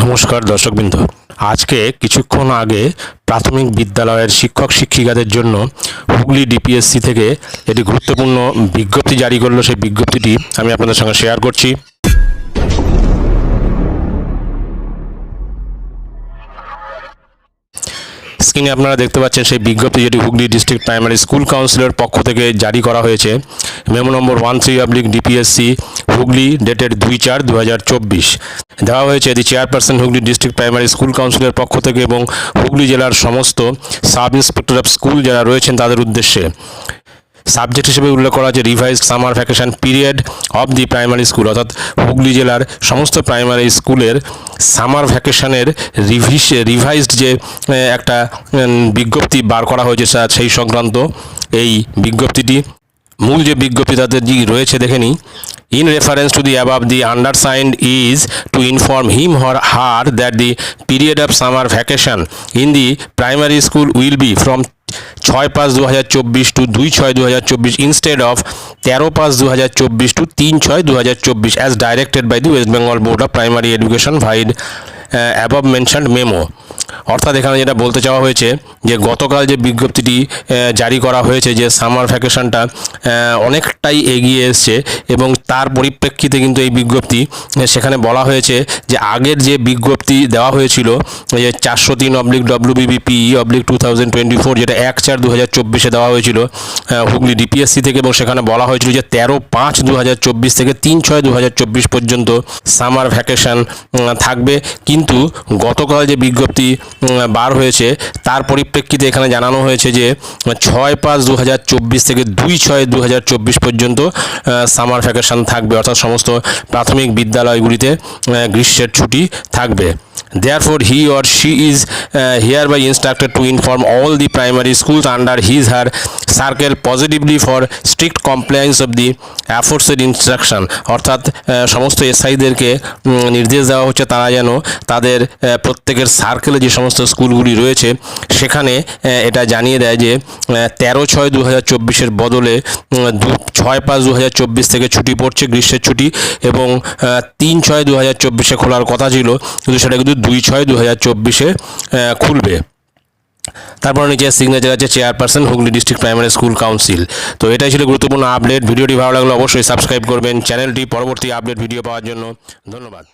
নমস্কার দর্শকবৃন্দ। আজকে কিছুক্ষণ আগে প্রাথমিক বিদ্যালয়ের শিক্ষক শিক্ষিকাদের জন্য হুগলি ডিপিএসসি থেকে একটি গুরুত্বপূর্ণ বিজ্ঞপ্তি জারি করল। সেই বিজ্ঞপ্তিটি আমি আপনাদের সঙ্গে শেয়ার করছি। স্ক্রিনে আপনারা দেখতে পাচ্ছেন সেই বিজ্ঞপ্তি যেটি হুগলি ডিস্ট্রিক্ট প্রাইমারি স্কুল কাউন্সিলের পক্ষ থেকে জারি করা হয়েছে। Memo number one three oblique DPSC Hooghly ডেটের দুই চার দু দেওয়া হয়েছে the chairperson Hooghly district primary school কাউন্সিলের পক্ষ থেকে এবং হুগলি জেলার সমস্ত সাব ইন্সপেক্টর অফ স্কুল যারা রয়েছেন তাদের উদ্দেশ্যে। সাবজেক্ট হিসেবে উল্লেখ করা হয়েছে revise summer vacation period of the primary school অর্থাৎ হুগলি জেলার সমস্ত প্রাইমারি স্কুলের সামার ভ্যাকেশনের রিভিস রিভাইজড যে একটা বিজ্ঞপ্তি বার করা হয়েছে সেই সংক্রান্ত এই বিজ্ঞপ্তিটি। মূল যে বিজ্ঞপ্তি তাদের যে রয়েছে দেখে নিই। In reference to the above, the undersigned is to inform him or her that the period of summer vacation in the primary school will be from ছয় পাঁচ দু হাজার চব্বিশ টু দুই ছয় দু হাজার চব্বিশ ইনস্টেড অফ তেরো পাঁচ দু হাজার চব্বিশ টু তিন ছয় দু হাজার চব্বিশ as directed by the West Bengal board of primary education vide above mentioned memo অর্থাৎ এখানে যেটা বলতে চাওয়া হয়েছে যে গতকাল যে বিজ্ঞপ্তিটি জারি করা হয়েছে যে সামার ভ্যাকেশনটা অনেকটাই এগিয়ে এসছে এবং তার পরিপ্রেক্ষিতে কিন্তু এই বিজ্ঞপ্তি সেখানে বলা হয়েছে যে আগের যে বিজ্ঞপ্তি দেওয়া হয়েছিল, যে চারশো তিন oblique WBBP oblique two thousand twenty four যেটা এক চার দু হাজার চব্বিশে দেওয়া হয়েছিল হুগলি ডিপিএসসি থেকে এবং সেখানে বলা হয়েছিল যে তেরো পাঁচ দু হাজার চব্বিশ থেকে তিন ছয় দু হাজার চব্বিশ পর্যন্ত সামার ভ্যাকেশন থাকবে। কিন্তু গতকাল যে বিজ্ঞপ্তি বার হয়েছে। তার পরিপ্রেক্ষিতে এখানে জানানো হয়েছে যে, ছয় পাঁচ দু থেকে দুই ছয় দু পর্যন্ত সামার ভ্যাকেশন থাকবে। অর্থাৎ সমস্ত প্রাথমিক বিদ্যালয়গুলিতে গ্রীষ্মের ছুটি থাকবে। Therefore, he or she is uh, hereby instructed to inform all the primary schools under his her circle positively for strict compliance of the aforesaid instruction. অর্থাৎ সমস্ত এসআইদেরকে নির্দেশ দেওয়া হচ্ছে তারা যেন তাদের প্রত্যেকের সার্কেলে যে সমস্ত স্কুলগুলি রয়েছে সেখানে এটা জানিয়ে দেয় যে তেরো ছয় দু হাজার চব্বিশের বদলে দু- ছয় পাঁচ দু হাজার চব্বিশ থেকে ছুটি পড়ছে গ্রীষ্মের ছুটি এবং তিন ছয় দু হাজার চব্বিশে খোলার কথা ছিল কিন্তু সেটা কিন্তু দুই ছয় দু হাজার চব্বিশে খুলবে। তারপর নিচে সিগনেচার আছে chairperson Hooghly district primary school council তো এটাই ছিল গুরুত্বপূর্ণ আপডেট ভিডিওটি ভালো লাগলে অবশ্যই সাবস্ক্রাইব করবেন। চ্যানেলটি পরবর্তী আপডেট ভিডিও পাওয়ার জন্য ধন্যবাদ।